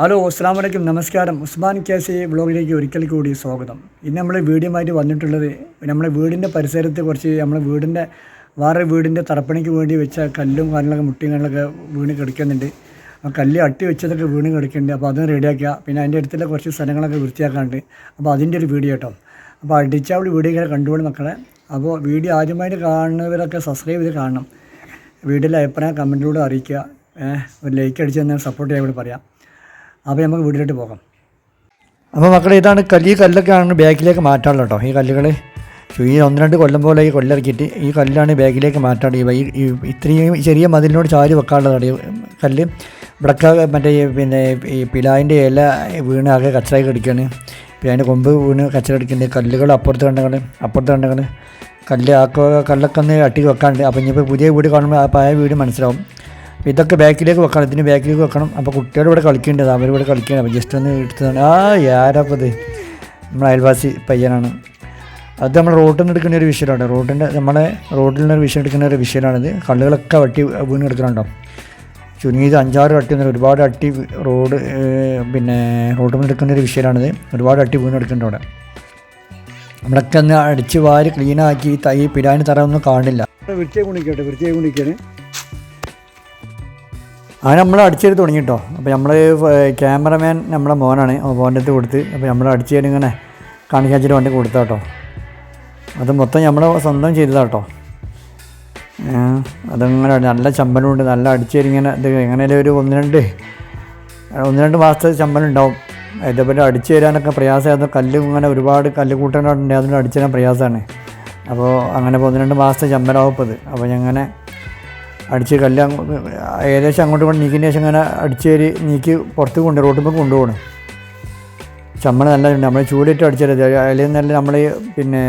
Hello അസ്സാം വലൈക്കും നമസ്കാരം. ഉസ്മാൻ കേസി വ്ളോഗിലേക്ക് ഒരിക്കൽ കൂടി സ്വാഗതം. ഇന്ന് നമ്മൾ വീഡിയോ ആയിട്ട് വന്നിട്ടുള്ളത് നമ്മുടെ വീടിന്റെ പരിസരത്തെ കുറച്ച് നമ്മളെ വീടിന്റെ വേറെ വീടിന്റെ തറപ്പണിക്ക് വേണ്ടി വെച്ച കല്ലും കാര്യങ്ങളൊക്കെ മുട്ടിയും കാര്യങ്ങളൊക്കെ വീണ് കിടക്കുന്നുണ്ട്. ആ കല്ല് അട്ടി വെച്ചതൊക്കെ വീണ് കിടക്കുന്നുണ്ട്. അപ്പോൾ അതും റെഡിയാക്കുക പിന്നെ അതിന്റെ അടുത്തുള്ള കുറച്ച് സ്ഥലങ്ങളൊക്കെ വൃത്തിയാക്കാണ്ട്. അപ്പോൾ അതിന്റെ ഒരു വീഡിയോ കേട്ടോ. അപ്പോൾ അടിച്ചാവളി വീഡിയോ ഇങ്ങനെ കണ്ടുപോകണം മക്കളെ. അപ്പോൾ വീഡിയോ ആദ്യമായിട്ട് കാണുന്നവരൊക്കെ സബ്സ്ക്രൈബ് ചെയ്ത് കാണണം. വീഡിയോയിലെ അഭിപ്രായം കമന്റിലൂടെ അറിയിക്കുക. ഒരു ലൈക്ക് അടിച്ച് തന്നെ സപ്പോർട്ട് ചെയ്യാൻ വേണ്ടി പറയാം. അപ്പോൾ നമുക്ക് വീട്ടിലോട്ട് പോകാം. അപ്പോൾ മക്കളെ ഇതാണ് കല്ല്. ഈ കല്ലൊക്കെയാണ് ബാഗിലേക്ക് മാറ്റാനുള്ളത് കേട്ടോ. ഈ കല്ലുകൾ ഈ ഒന്ന് രണ്ട് കൊല്ലം പോലെ ഈ കൊല്ലിറക്കിയിട്ട് ഈ കല്ലാണ് ബാഗിലേക്ക് മാറ്റാണ്ട് ഈ ഇത്രയും ചെറിയ മതിലിനോട് ചാരി വെക്കാനുള്ളതാണ്. ഈ കല്ല് ഇവിടൊക്കെ മറ്റേ പിന്നെ ഈ പിലാവിന്റെ ഇല വീണ് ആകെ കച്ചറായി കടിക്കുകയാണ്. പിന്നെ അതിന്റെ കൊമ്പ് വീണ് കച്ചറ കടിക്കുന്നുണ്ട് കല്ലുകൾ അപ്പുറത്ത് കണ്ടങ്ങൾ അപ്പുറത്ത് കണ്ടങ്ങൾ കല്ല് ആക്കുക കല്ലൊക്കെ ഒന്ന് അട്ടി വെക്കാണ്ട് അപ്പോൾ ഇനിയിപ്പോൾ പുതിയ വീട് കാണുമ്പോൾ ആ പഴയ വീട് മനസ്സിലാവും. അപ്പോൾ ഇതൊക്കെ ബാക്കിലേക്ക് വെക്കണം ഇതിന് ബാക്കിലേക്ക് വെക്കണം. അപ്പോൾ കുട്ടികൾ ഇവിടെ കളിക്കേണ്ടത് അവരിവിടെ കളിക്കേണ്ടത് അപ്പോൾ ജസ്റ്റ് ഒന്ന് എടുത്തതാണ്. ആ ആരാപ്പത് ഇത്. നമ്മുടെ അയൽവാസി പയ്യനാണ്. അത് നമ്മൾ റോഡിൽ നിന്ന് എടുക്കുന്ന ഒരു വിഷയമാണ്. റോഡിന്റെ നമ്മളെ റോഡിൽ നിന്ന് ഒരു വിഷയം എടുക്കുന്ന ഒരു വിഷയമാണിത്. കള്ളുകളൊക്കെ വട്ടി വീണ് എടുക്കുന്നുണ്ടോ ചുരുങ്ങിയത് അഞ്ചാറ് അട്ടി ഒന്നും ഒരുപാട് അട്ടി റോഡ് പിന്നെ റോഡിൽ നിന്ന് എടുക്കുന്ന ഒരു വിഷയമാണിത്. ഒരുപാട് അട്ടി വീണ് എടുക്കുന്നുണ്ട് അവിടെ. നമ്മളൊക്കെ ഒന്ന് അടിച്ച് വാരി ക്ലീനാക്കി തൈ പിരാനി തറ ഒന്നും കാണില്ല. വൃത്തിയെ കുണിക്കട്ടെ വൃത്തിയെ കുണിക്കാണ്. ആ നമ്മൾ അടിച്ചെടുത്ത് തുടങ്ങി കേട്ടോ അപ്പോൾ നമ്മൾ ക്യാമറമാൻ നമ്മളെ മോനാണ്. മോന്റെ അടുത്ത് കൊടുത്ത്. അപ്പോൾ നമ്മൾ അടിച്ചേരി ഇങ്ങനെ കാണിക്കാച്ചിട്ട് വണ്ടി കൊടുത്താ കേട്ടോ അത് മൊത്തം നമ്മൾ സ്വന്തം ചെയ്തതാ കേട്ടോ അതങ്ങനെ നല്ല ചമ്പലുണ്ട് നല്ല അടിച്ചേരി ഇങ്ങനെ ഇത് എങ്ങനെയാലും ഒരു ഒന്ന് രണ്ട് ഒന്ന് രണ്ട് മാസത്തെ ചമ്പലുണ്ടാവും ഇതേപോലെ അടിച്ചു തരാനൊക്കെ പ്രയാസമായിരുന്നു. കല്ല് ഇങ്ങനെ ഒരുപാട് കല്ല് കൂട്ടാനുണ്ട് അതുകൊണ്ട് അടിച്ചു തരാൻ പ്രയാസമാണ്. അപ്പോൾ അങ്ങനെ ഒന്ന് രണ്ട് മാസത്തെ ചമ്പലാവും ഇപ്പോൾ അത് അപ്പോൾ ഞങ്ങനെ അടിച്ച് കല്ല് ഏകദേശം അങ്ങോട്ട് കൊണ്ട് നീക്കിന് ശേഷം ഇങ്ങനെ അടിച്ചേരി നീക്കി പുറത്ത് കൊണ്ട് റോട്ടിൽ കൊണ്ടുപോകണം ചമ്മണ നല്ല നമ്മൾ ചൂടിട്ട് അടിച്ചത് അതിൽ നല്ല നമ്മൾ പിന്നെ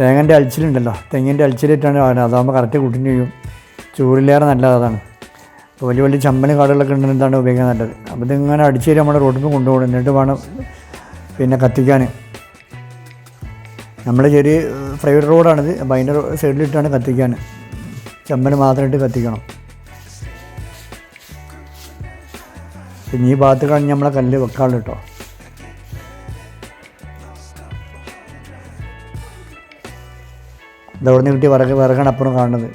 തേങ്ങന്റെ അലിച്ചിലുണ്ടല്ലോ തെങ്ങിന്റെ അലിച്ചിലിട്ടാണ് വരുന്നത് അതാകുമ്പോൾ കറക്റ്റ് കുട്ടിന് ചെയ്യും. ചൂടിലേറെ നല്ലത് അതാണ്. വലിയ വലിയ ചമ്മൽ കാടുകളൊക്കെ ഉണ്ടെന്നാണ് ഉപയോഗിക്കാൻ നല്ലത്. അപ്പോൾ ഇതിങ്ങനെ അടിച്ചേരി നമ്മുടെ റോട്ടിൽ കൊണ്ടുപോകണം. എന്നിട്ട് വേണം പിന്നെ കത്തിക്കാൻ നമ്മൾ ചെറിയ ഫ്രൈഡ് റോഡാണിത് അപ്പോൾ അതിന്റെ സൈഡിലിട്ടാണ് കത്തിക്കാൻ ചമ്മൽ മാത്രമായിട്ട് കത്തിക്കണം. പിന്നെ ഈ ഭാഗത്ത് കഴിഞ്ഞ് നമ്മളെ കല്ല് വെക്കാളു കേട്ടോ ഇതവിടെ നിന്ന് കിട്ടി വിറക് വിറകാണ് അപ്പുറം കാണുന്നത്.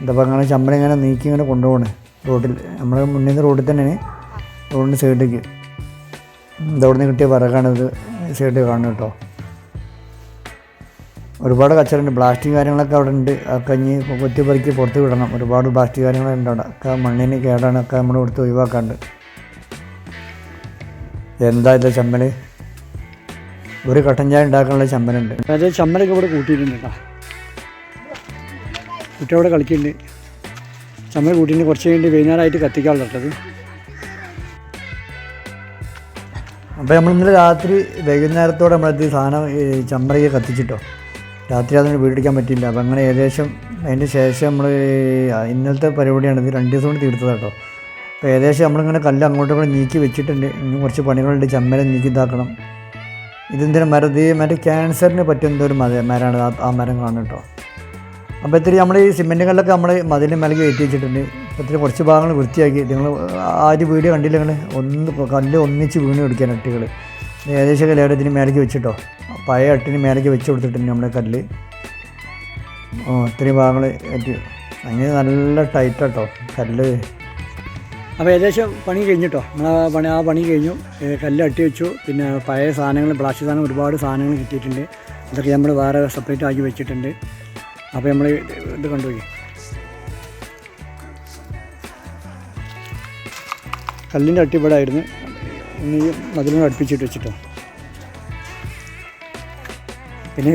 ഇതപ്പോൾ അങ്ങനെ ചമ്മൽ ഇങ്ങനെ നീക്കി ഇങ്ങനെ കൊണ്ടുപോകണേ റോഡിൽ നമ്മുടെ മുന്നിൽ നിന്ന് റോഡിൽ തന്നെ റോഡിന്റെ സൈഡിലേക്ക് ഇതവിടെ നിന്ന് കിട്ടിയ വിറകാണിത് സൈഡിൽ കാണുന്നത് കേട്ടോ ഒരുപാട് കച്ചറുണ്ട് പ്ലാസ്റ്റിക് കാര്യങ്ങളൊക്കെ അവിടെ ഉണ്ട് ആ ഇനി കൊത്തിപ്പറിക്ക് പുറത്ത് വിടണം. ഒരുപാട് പ്ലാസ്റ്റിക് കാര്യങ്ങളുണ്ട് അവിടെ. ഒക്കെ മണ്ണിന് കേടാണ്. ഒക്കെ നമ്മൾ കൊടുത്ത് ഒഴിവാക്കാണ്ട്. എന്താ ഇത് ചമ്മൽ ഒരു കട്ടൻ ചായ ഉണ്ടാക്കാനുള്ള ചമ്മലുണ്ട്. അതായത് ചമ്മലൊക്കെ ഇവിടെ കൂട്ടിയിട്ടുണ്ട് കേട്ടോ. കുട്ടിയോടെ കളിക്കുന്നുണ്ട്. ചമ്മൽ കൂട്ടിയിട്ട് കുറച്ച് കഴിഞ്ഞ് വൈകുന്നേരമായിട്ട് കത്തിക്കാനുള്ളത് അപ്പോൾ നമ്മൾ ഇന്നലെ രാത്രി വൈകുന്നേരത്തോടെ നമ്മളത് സാധനം ചമ്മറയെ കത്തിച്ചിട്ടോ? രാത്രി അതിന് വീടിക്കാൻ പറ്റില്ല അപ്പം അങ്ങനെ ഏകദേശം അതിന്റെ ശേഷം നമ്മൾ ഇന്നലത്തെ പരിപാടിയാണ്. ഇത് രണ്ട് ദിവസം കൊണ്ട് തീർത്തത് കേട്ടോ. അപ്പോൾ ഏകദേശം നമ്മളിങ്ങനെ കല്ല് അങ്ങോട്ടും കൂടെ നീക്കി വെച്ചിട്ടുണ്ട്. ഇനി കുറച്ച് പണികളുണ്ട്. ചമ്മല നീക്കി ഇതാക്കണം. ഇതെന്തിനും മരത് മറ്റേ ക്യാൻസറിന് പറ്റുന്ന ഒരു മര മരമാണ്. ആ- മരം കാണുന്നത് കേട്ടോ. അപ്പോൾ ഇത്തിരി നമ്മൾ ഈ സിമെന്റ് കല്ലൊക്കെ നമ്മൾ മതിലിന് മേലേക്ക് കയറ്റി വെച്ചിട്ടുണ്ട്. ഇത്തിരി കുറച്ച് ഭാഗങ്ങൾ വൃത്തിയാക്കി. നിങ്ങൾ ആ ഒരു വീഡിയോ കണ്ടില്ല നിങ്ങൾ ഒന്ന് കല്ല് ഒന്നിച്ച് വീണ് എടുക്കാൻ അട്ടികൾ ഏകദേശം കല്യാണത്തിന് മേലേക്ക് വെച്ചിട്ടോ. പഴയ അട്ടിന് മേലേക്ക് വെച്ച് കൊടുത്തിട്ടുണ്ട് നമ്മുടെ കല്ല്. ഇത്രയും ഭാഗങ്ങൾ കയറ്റി അങ്ങനെ നല്ല ടൈറ്റാട്ടോ കല്ല്. അപ്പോൾ ഏകദേശം പണി കഴിഞ്ഞിട്ടോ? നമ്മൾ പണി ആ പണി കഴിഞ്ഞു. കല്ല് അട്ടി വെച്ചു. പിന്നെ പഴയ സാധനങ്ങൾ പ്ലാസ്റ്റിക് സാധനം ഒരുപാട് സാധനങ്ങൾ കിട്ടിയിട്ടുണ്ട്. അതൊക്കെ നമ്മൾ വേറെ സെപ്പറേറ്റ് ആക്കി വെച്ചിട്ടുണ്ട്. അപ്പോൾ നമ്മൾ ഇത് കണ്ടുപോയി. കല്ലിന്റെ ഒന്ന് ഈ മതിലിനോട് അടുപ്പിച്ചിട്ട് വെച്ചിട്ടോ. പിന്നെ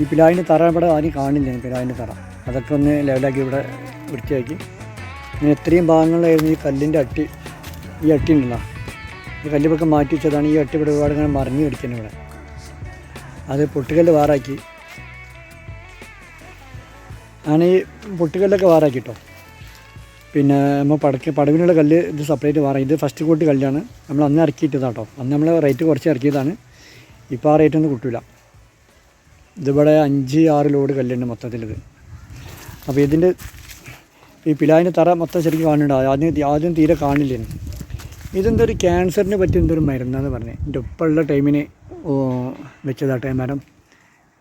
ഈ പിലാവിന്റെ തറ ഇവിടെ ആരും കാണില്ല പിലാവിന്റെ തറ. അതൊക്കെ ഒന്ന് ലെവലാക്കി ഇവിടെ വൃത്തിയാക്കി. ഇങ്ങനെ എത്രയും ഭാഗങ്ങളിലായിരുന്നു ഈ കല്ലിന്റെ അട്ടി ഈ അട്ടി ഉണ്ടല്ലോ. ഈ കല്ലിപ്പൊക്കെ മാറ്റി വെച്ചതാണ് ഈ അട്ടി ഇവിടെ ഒരുപാട് ഇങ്ങനെ മറിഞ്ഞു പിടിക്കുന്നത് ഇവിടെ. അത് പൊട്ടുകല്ല് വാറാക്കി. ആണ് ഈ പൊട്ടുകല്ലൊക്കെ വാറാക്കി കേട്ടോ പിന്നെ നമ്മൾ പടക്ക് പടവിനുള്ള കല്ല് ഇത് സെപ്പറേറ്റ് വാറ. ഇത് ഫസ്റ്റ് കൂട്ടി കല്ലാണ്. നമ്മൾ അന്ന് ഇറക്കിയിട്ടതാണ് കേട്ടോ അന്ന് നമ്മൾ റേറ്റ് കുറച്ച് ഇറക്കിയതാണ്. ഇപ്പോൾ ആ റേറ്റ് ഒന്നും കിട്ടില്ല ഇതിവിടെ അഞ്ച് ആറ് ലോഡ് കല്ലുണ്ട് മൊത്തത്തിലിത്. അപ്പോൾ ഇതിന്റെ ഈ പിലാവിന്റെ തറ മൊത്തം ശരിക്കും കാണുന്നുണ്ട്? ആദ്യം ആദ്യം തീരെ കാണില്ല ഇതെന്തൊരു ക്യാൻസറിന് പറ്റിയ എന്തൊരു മരുന്നാന്ന് പറഞ്ഞത് എന്റെ ഉപ്പുള്ള ടൈമിന് വെച്ചതാട്ടെ മരം.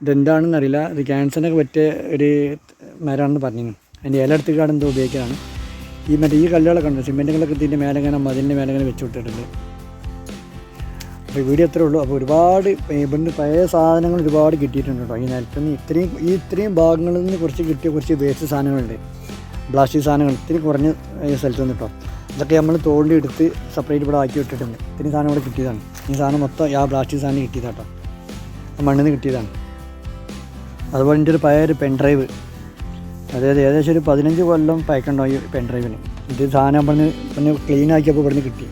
ഇതെന്താണെന്ന് അറിയില്ല ഇത് ക്യാൻസറിനൊക്കെ പറ്റിയ ഒരു മരമാണെന്ന് പറഞ്ഞിരുന്നു. അതിന്റെ ഇല എടുത്തുകാട് എന്തോ ഉപയോഗിക്കാനാണ് ഈ മറ്റേ ഈ കല്ലുകളൊക്കെ ഉണ്ട് സിമെന്റുകളൊക്കെ ഇതിന്റെ മേലെ ഇങ്ങനെ മതിലിന്റെ മേലെ ഇങ്ങനെ വെച്ച് വിട്ടിട്ടുണ്ട്. അപ്പോൾ വീഡിയോ അത്രേ ഉള്ളൂ. അപ്പോൾ ഒരുപാട് ഇവിടുന്ന് പഴയ സാധനങ്ങൾ ഒരുപാട് കിട്ടിയിട്ടുണ്ട് കേട്ടോ. ഈ നിലത്തുനിന്ന് ഇത്രയും ഈ ഇത്രയും ഭാഗങ്ങളിൽ നിന്ന് കുറച്ച് കിട്ടിയ കുറച്ച് വേസ്റ്റ് സാധനങ്ങളുണ്ട്. പ്ലാസ്റ്റിക് സാധനങ്ങൾ ഇത്തിരി കുറഞ്ഞ സ്ഥലത്ത് നിന്ന് കേട്ടോ. ഇതൊക്കെ നമ്മൾ തോണ്ടി എടുത്ത് സെപ്പറേറ്റ് ഇവിടെ ആക്കി വിട്ടിട്ടുണ്ട്. ഇത്രയും സാധനം ഇവിടെ കിട്ടിയതാണ്. ഈ സാധനം മൊത്തം ആ പ്ലാസ്റ്റിക് സാധനം കിട്ടിയതാണ് കേട്ടോ ആ മണ്ണിൽ നിന്ന് കിട്ടിയതാണ്. അതുപോലെ എന്റെ ഒരു പഴയ ഒരു പെൻഡ്രൈവ് അതായത് ഏകദേശം ഒരു പതിനഞ്ച് കൊല്ലം പഴക്കമുണ്ടാവും ഈ പെൻഡ്രൈവിന് ഇത് സാധനം ഇവിടുന്ന് പിന്നെ ക്ലീൻ ആക്കിയപ്പോൾ ഇവിടുന്ന് കിട്ടി.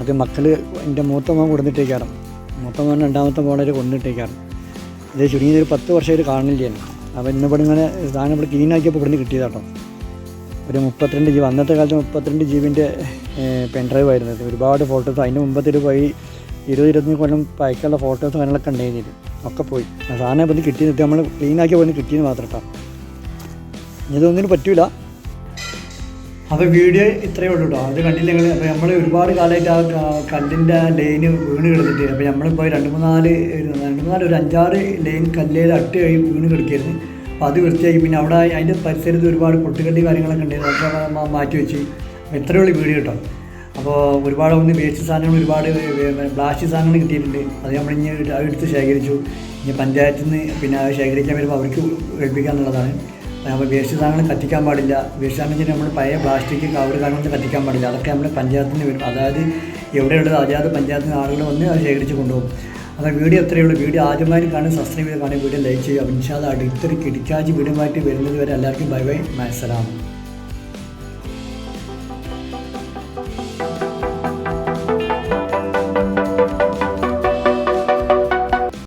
അത് മക്കൾ എന്റെ മൂത്ത മോൻ കൊടുത്തിട്ടേക്കാറും മൂത്ത മോൻ രണ്ടാമത്തെ മോളെ കൊണ്ടിട്ടേക്കാറും ഇത് ചുരുങ്ങിയത് ഒരു പത്ത് വർഷമായിട്ട് കാണില്ലായിരുന്നു അപ്പോൾ ഇന്ന് ഇവിടെ ഇങ്ങനെ സാധനം ഇവിടെ ക്ലീൻ ആക്കിയപ്പോൾ ഇവിടുന്ന് കിട്ടിയതാട്ടോ. ഒരു മുപ്പത്തിരണ്ട് ജി ബി അന്നത്തെ കാലത്ത് മുപ്പത്തിരണ്ട് ജീവിന്റെ പെൻഡ്രൈവ് ആയിരുന്നു ഒരുപാട് ഫോട്ടോസ് അതിന്റെ മുമ്പത്തെ ഒരു പോയി ഇരുപത് ഇരുപത്തഞ്ച് കൊല്ലം പഴക്കമുള്ള ഫോട്ടോസ് കാര്യങ്ങളൊക്കെ ഉണ്ടായിരുന്നു ഒക്കെ പോയി. സാധനം ഇപ്പം കിട്ടിയത് നമ്മൾ ക്ലീൻ ആക്കിയ പോലെ കിട്ടിയെന്ന് മാത്രം കേട്ടോ ഇതൊന്നിനും പറ്റൂല. അപ്പോൾ വീഡിയോ ഇത്രയേ ഉള്ളൂ കേട്ടോ അത് കണ്ടില്ല നിങ്ങൾ അപ്പോൾ നമ്മൾ ഒരുപാട് കാലമായിട്ട് ആ കല്ലിന്റെ ലൈന് വീണ് കിടന്നിട്ട് അപ്പോൾ നമ്മളിപ്പോൾ രണ്ട് മൂന്നാൽ രണ്ട് മൂന്നാൽ ഒരു അഞ്ചാറ് ലൈൻ കല്ലേൽ അട്ട് കഴി വീണ് കിടക്കായിരുന്നു. അപ്പോൾ അത് വൃത്തിയാക്കി. പിന്നെ അവിടെ അതിന്റെ പരിസരത്ത് ഒരുപാട് പൊട്ടുകല്ല് കാര്യങ്ങളൊക്കെ ഉണ്ടായിരുന്നു. അതൊക്കെ മാറ്റി വെച്ച്. ഇത്രയേ ഉള്ളൂ വീഡിയോ കേട്ടോ അപ്പോൾ ഒരുപാട് ഒന്ന് വേസ്റ്റ് സാധനങ്ങൾ ഒരുപാട് പ്ലാസ്റ്റിക് സാധനങ്ങൾ കിട്ടിയിട്ടുണ്ട്. അത് നമ്മൾ ഇനി എടുത്ത് ശേഖരിച്ചു. ഇനി പഞ്ചായത്തിൽ നിന്ന് പിന്നെ ശേഖരിക്കാൻ വരുമ്പോൾ അവർക്ക് ഏൽപ്പിക്കുക എന്നുള്ളതാണ് അപ്പോൾ വേസ്റ്റ് സാധനങ്ങൾ കത്തിക്കാൻ പാടില്ല. വേസ്റ്റ് സാധനം നമ്മൾ പഴയ പ്ലാസ്റ്റിക് കവർ കാര്യങ്ങളൊന്നും കത്തിക്കാൻ പാടില്ല. അതൊക്കെ നമ്മൾ പഞ്ചായത്തിന് വരും. അതായത് എവിടെയുള്ളത് അതായത് പഞ്ചായത്തിന് ആളുകൾ വന്ന് അത് ശേഖരിച്ച് കൊണ്ടുപോകും. അപ്പോൾ വീഡിയോ എത്രയേ ഉള്ളൂ. വീഡിയോ ആദ്യമായി കാണും സബ്സ്ക്രൈബ് ചെയ്ത് കാണും വീഡിയോ ലൈക്ക് ചെയ്യുക. അപ്പം ഇൻഷാദ് അടുത്തൊരു കിടിക്കാച്ച് വീഡിയോ വരുന്നത് വരെ എല്ലാവർക്കും ബൈ ബൈ. മത്സരാം